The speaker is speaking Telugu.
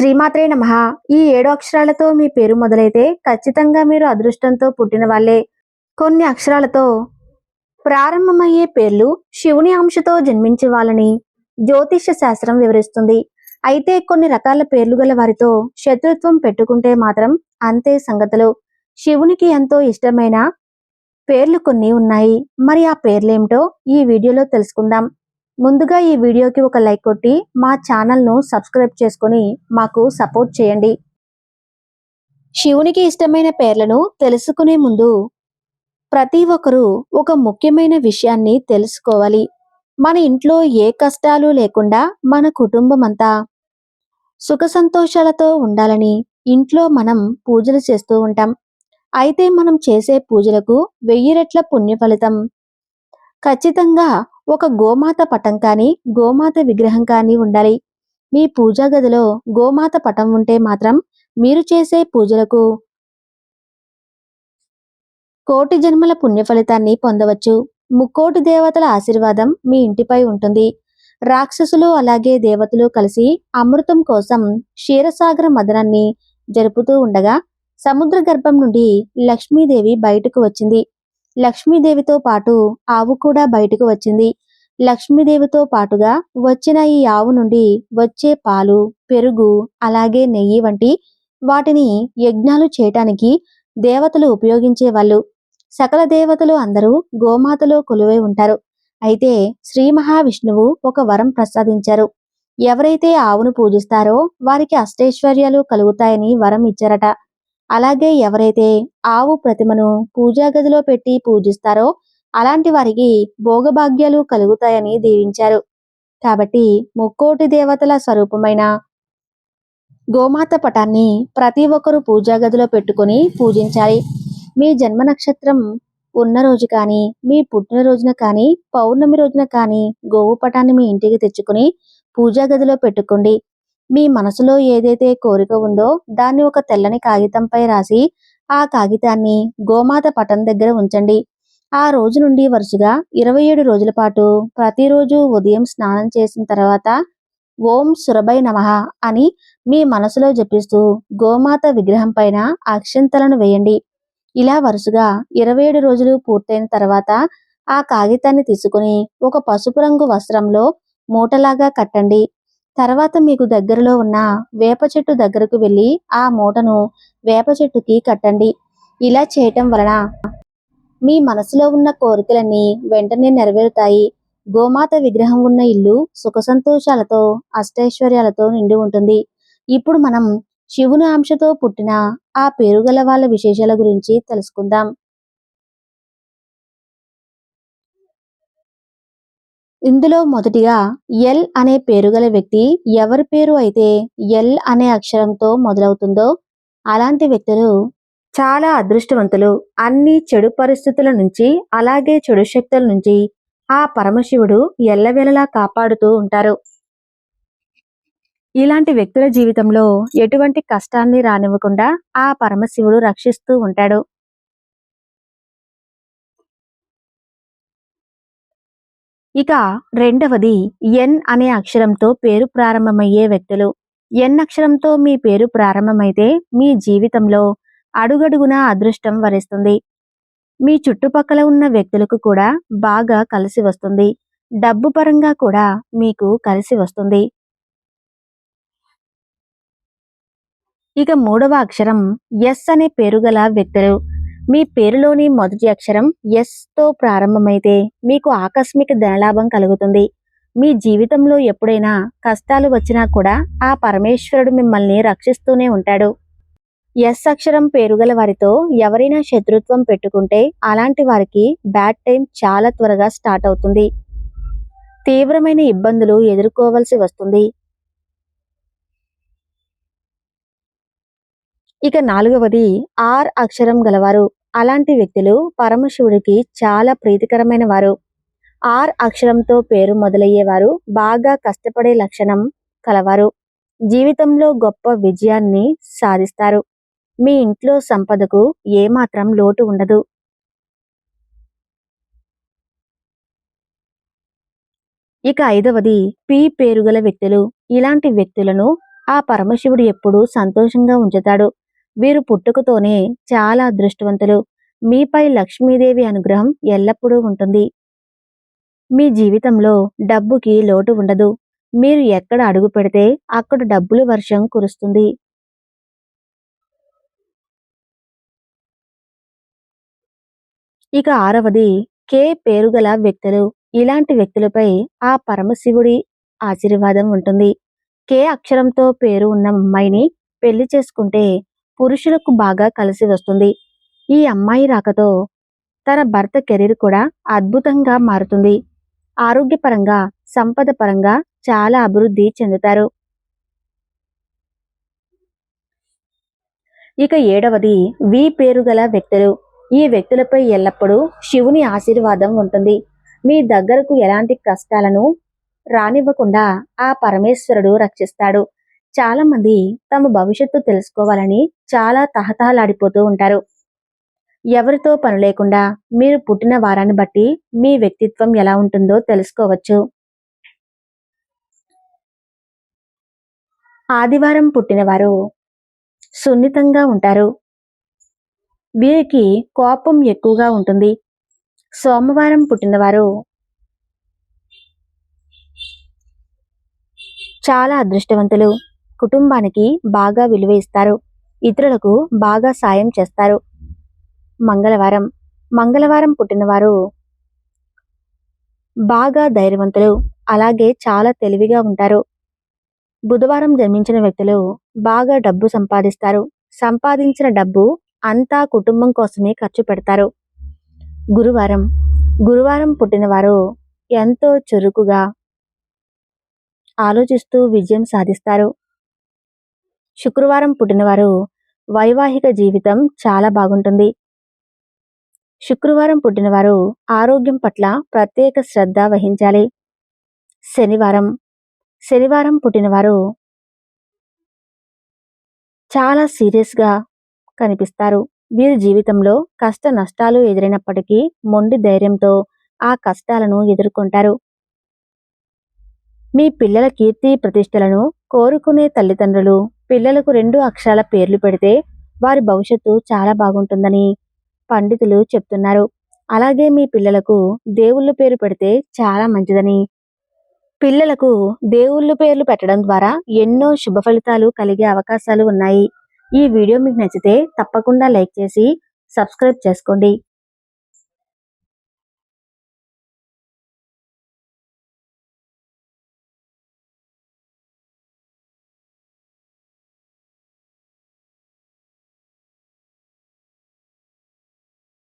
శ్రీమాత్రే నమ. ఈ ఏడు అక్షరాలతో మీ పేరు మొదలైతే ఖచ్చితంగా మీరు అదృష్టంతో పుట్టిన వాళ్ళే. కొన్ని అక్షరాలతో ప్రారంభమయ్యే పేర్లు శివుని అంశతో జన్మించే వాళ్ళని జ్యోతిష్య శాస్త్రం వివరిస్తుంది. అయితే కొన్ని రకాల పేర్లు గల వారితో శత్రుత్వం పెట్టుకుంటే మాత్రం అంతే సంగతులు. శివునికి ఎంతో ఇష్టమైన పేర్లు కొన్ని ఉన్నాయి. మరి ఆ పేర్లేమిటో ఈ వీడియోలో తెలుసుకుందాం. ముందుగా ఈ వీడియోకి ఒక లైక్ కొట్టి మా ఛానల్ను సబ్స్క్రైబ్ చేసుకొని మాకు సపోర్ట్ చేయండి. శివునికి ఇష్టమైన పేర్లను తెలుసుకునే ముందు ప్రతి ఒక్కరూ ఒక ముఖ్యమైన విషయాన్ని తెలుసుకోవాలి. మన ఇంట్లో ఏ కష్టాలు లేకుండా మన కుటుంబం అంతా సుఖ సంతోషాలతో ఉండాలని ఇంట్లో మనం పూజలు చేస్తూ ఉంటాం. అయితే మనం చేసే పూజలకు వెయ్యి రెట్ల పుణ్య ఫలితం ఖచ్చితంగా ఒక గోమాత పటం కానీ గోమాత విగ్రహం కానీ ఉండాలి. మీ పూజా గదిలో గోమాత పటం ఉంటే మాత్రం మీరు చేసే పూజలకు కోటి జన్మల పుణ్య ఫలితాన్ని పొందవచ్చు. ముక్కోటి దేవతల ఆశీర్వాదం మీ ఇంటిపై ఉంటుంది. రాక్షసులు అలాగే దేవతలు కలిసి అమృతం కోసం క్షీరసాగర మదనాన్ని జరుపుతూ ఉండగా సముద్ర గర్భం నుండి లక్ష్మీదేవి బయటకు వచ్చింది. లక్ష్మీదేవితో పాటు ఆవు కూడా బయటకు వచ్చింది. లక్ష్మీదేవితో పాటుగా వచ్చిన ఈ ఆవు నుండి వచ్చే పాలు పెరుగు అలాగే నెయ్యి వంటి వాటిని యజ్ఞాలు చేయటానికి దేవతలు ఉపయోగించేవాళ్ళు. సకల దేవతలు అందరూ గోమాతలో కొలువై ఉంటారు. అయితే శ్రీ మహావిష్ణువు ఒక వరం ప్రసాదించారు. ఎవరైతే ఆవును పూజిస్తారో వారికి అష్టైశ్వర్యాలు కలుగుతాయని వరం ఇచ్చారట. అలాగే ఎవరైతే ఆవు ప్రతిమను పూజా గదిలో పెట్టి పూజిస్తారో అలాంటి వారికి భోగభాగ్యాలు కలుగుతాయని దీవించారు. కాబట్టి ముక్కోటి దేవతల స్వరూపమైన గోమాత పటాన్ని ప్రతి ఒక్కరూ పూజా గదిలో పెట్టుకొని పూజించాలి. మీ జన్మ నక్షత్రం ఉన్న రోజు కానీ మీ పుట్టినరోజున కానీ పౌర్ణమి రోజున కానీ గోవు పటాన్ని మీ ఇంటికి తెచ్చుకుని పూజా గదిలో పెట్టుకోండి. మీ మనసులో ఏదైతే కోరిక ఉందో దాన్ని ఒక తెల్లని కాగితంపై రాసి ఆ కాగితాన్ని గోమాత పటం దగ్గర ఉంచండి. ఆ రోజు నుండి వరుసగా ఇరవై ఏడు రోజుల పాటు ప్రతిరోజు ఉదయం స్నానం చేసిన తర్వాత ఓం సురభై నమః అని మీ మనసులో జపిస్తూ గోమాత విగ్రహం పైన అక్షంతలను వేయండి. ఇలా వరుసగా ఇరవై ఏడు రోజులు పూర్తయిన తర్వాత ఆ కాగితాన్ని తీసుకుని ఒక పసుపు రంగు వస్త్రంలో మూటలాగా కట్టండి. తర్వాత మీకు దగ్గరలో ఉన్న వేప చెట్టు దగ్గరకు వెళ్ళి ఆ మూటను వేప చెట్టుకి కట్టండి. ఇలా చేయటం వలన మీ మనసులో ఉన్న కోరికలన్నీ వెంటనే నెరవేరుతాయి. గోమాత విగ్రహం ఉన్న ఇల్లు సుఖ సంతోషాలతో అష్టైశ్వర్యాలతో నిండి ఉంటుంది. ఇప్పుడు మనం శివుని అంశతో పుట్టిన ఆ పేరుగల వాళ్ళ విశేషాల గురించి తెలుసుకుందాం. ఇందులో మొదటిగా ఎల్ అనే పేరు గల వ్యక్తి ఎవరి పేరు అయితే ఎల్ అనే అక్షరంతో మొదలవుతుందో అలాంటి వ్యక్తులు చాలా అదృష్టవంతులు. అన్ని చెడు పరిస్థితుల నుంచి అలాగే చెడు శక్తుల నుంచి ఆ పరమశివుడు ఎల్లవేళలా కాపాడుతూ ఉంటారు. ఇలాంటి వ్యక్తుల జీవితంలో ఎటువంటి కష్టాన్ని రానివ్వకుండా ఆ పరమశివుడు రక్షిస్తూ ఉంటాడు. ఇక రెండవది ఎన్ అనే అక్షరంతో పేరు ప్రారంభమయ్యే వ్యక్తులు. ఎన్ అక్షరంతో మీ పేరు ప్రారంభమైతే మీ జీవితంలో అడుగడుగున అదృష్టం వరిస్తుంది. మీ చుట్టుపక్కల ఉన్న వ్యక్తులకు కూడా బాగా కలిసి వస్తుంది. డబ్బు పరంగా కూడా మీకు కలిసి వస్తుంది. ఇక మూడవ అక్షరం ఎస్ అనే పేరు గల వ్యక్తులు. మీ పేరులోని మొదటి అక్షరం ఎస్తో ప్రారంభమైతే మీకు ఆకస్మిక ధనలాభం కలుగుతుంది. మీ జీవితంలో ఎప్పుడైనా కష్టాలు వచ్చినా కూడా ఆ పరమేశ్వరుడు మిమ్మల్ని రక్షిస్తూనే ఉంటాడు. ఎస్ అక్షరం పేరుగల వారితో ఎవరైనా శత్రుత్వం పెట్టుకుంటే అలాంటి వారికి బ్యాడ్ టైం చాలా త్వరగా స్టార్ట్ అవుతుంది. తీవ్రమైన ఇబ్బందులు ఎదుర్కోవలసి వస్తుంది. ఇక నాలుగవది ఆర్ అక్షరం గలవారు. అలాంటి వ్యక్తులు పరమశివుడికి చాలా ప్రీతికరమైన వారు. ఆర్ అక్షరంతో పేరు మొదలయ్యేవారు బాగా కష్టపడే లక్షణం కలవారు. జీవితంలో గొప్ప విజయాన్ని సాధిస్తారు. మీ ఇంట్లో సంపదకు ఏమాత్రం లోటు ఉండదు. ఇక ఐదవది పి పేరుగల వ్యక్తులు. ఇలాంటి వ్యక్తులను ఆ పరమశివుడు ఎప్పుడూ సంతోషంగా ఉంచుతాడు. వీరు పుట్టుకతోనే చాలా అదృష్టవంతులు. మీపై లక్ష్మీదేవి అనుగ్రహం ఎల్లప్పుడూ ఉంటుంది. మీ జీవితంలో డబ్బుకి లోటు ఉండదు. మీరు ఎక్కడ అడుగు పెడితే అక్కడ డబ్బులు వర్షం కురుస్తుంది. ఇక ఆరవది కే పేరుగల వ్యక్తులు. ఇలాంటి వ్యక్తులపై ఆ పరమశివుడి ఆశీర్వాదం ఉంటుంది. కే అక్షరంతో పేరు ఉన్న అమ్మాయిని పెళ్ళి చేసుకుంటే పురుషులకు బాగా కలిసి వస్తుంది. ఈ అమ్మాయి రాకతో తన భర్త కెరీర్ కూడా అద్భుతంగా మారుతుంది. ఆరోగ్యపరంగా సంపద పరంగా చాలా అభివృద్ధి చెందుతారు. ఇక ఏడవది వి పేరు గల వ్యక్తులు. ఈ వ్యక్తులపై ఎల్లప్పుడూ శివుని ఆశీర్వాదం ఉంటుంది. మీ దగ్గరకు ఎలాంటి కష్టాలను రానివ్వకుండా ఆ పరమేశ్వరుడు రక్షిస్తాడు. చాలా మంది తమ భవిష్యత్తు తెలుసుకోవాలని చాలా తహతహలాడిపోతూ ఉంటారు. ఎవరితో పని లేకుండా మీరు పుట్టిన వారాన్ని బట్టి మీ వ్యక్తిత్వం ఎలా ఉంటుందో తెలుసుకోవచ్చు. ఆదివారం పుట్టినవారు సున్నితంగా ఉంటారు. వీరికి కోపం ఎక్కువగా ఉంటుంది. సోమవారం పుట్టినవారు చాలా అదృష్టవంతులు. కుటుంబానికి బాగా విలువ ఇస్తారు. ఇతరులకు బాగా సాయం చేస్తారు. మంగళవారం. మంగళవారం పుట్టినవారు బాగా ధైర్యవంతులు అలాగే చాలా తెలివిగా ఉంటారు. బుధవారం జన్మించిన వ్యక్తులు బాగా డబ్బు సంపాదిస్తారు. సంపాదించిన డబ్బు అంతా కుటుంబం కోసమే ఖర్చు పెడతారు. గురువారం. గురువారం పుట్టినవారు ఎంతో చురుకుగా ఆలోచిస్తూ విజయం సాధిస్తారు. శుక్రవారం పుట్టినవారు. వైవాహిక జీవితం చాలా బాగుంటుంది. శుక్రవారం పుట్టినవారు ఆరోగ్యం పట్ల ప్రత్యేక శ్రద్ధ వహించాలి. శనివారం. శనివారం పుట్టినవారు చాలా సీరియస్గా కనిపిస్తారు. వీరి జీవితంలో కష్ట నష్టాలు ఎదురైనప్పటికీ మొండి ధైర్యంతో ఆ కష్టాలను ఎదుర్కొంటారు. మీ పిల్లల కీర్తి ప్రతిష్టలను కోరుకునే తల్లిదండ్రులు పిల్లలకు రెండు అక్షరాల పేర్లు పెడితే వారి భవిష్యత్తు చాలా బాగుంటుందని పండితులు చెప్తున్నారు. అలాగే మీ పిల్లలకు దేవుళ్ళ పేరు పెడితే చాలా మంచిదని. పిల్లలకు దేవుళ్ళ పేర్లు పెట్టడం ద్వారా ఎన్నో శుభ ఫలితాలు కలిగే అవకాశాలు ఉన్నాయి. ఈ వీడియో మీకు నచ్చితే తప్పకుండా లైక్ చేసి సబ్స్క్రైబ్ చేసుకోండి.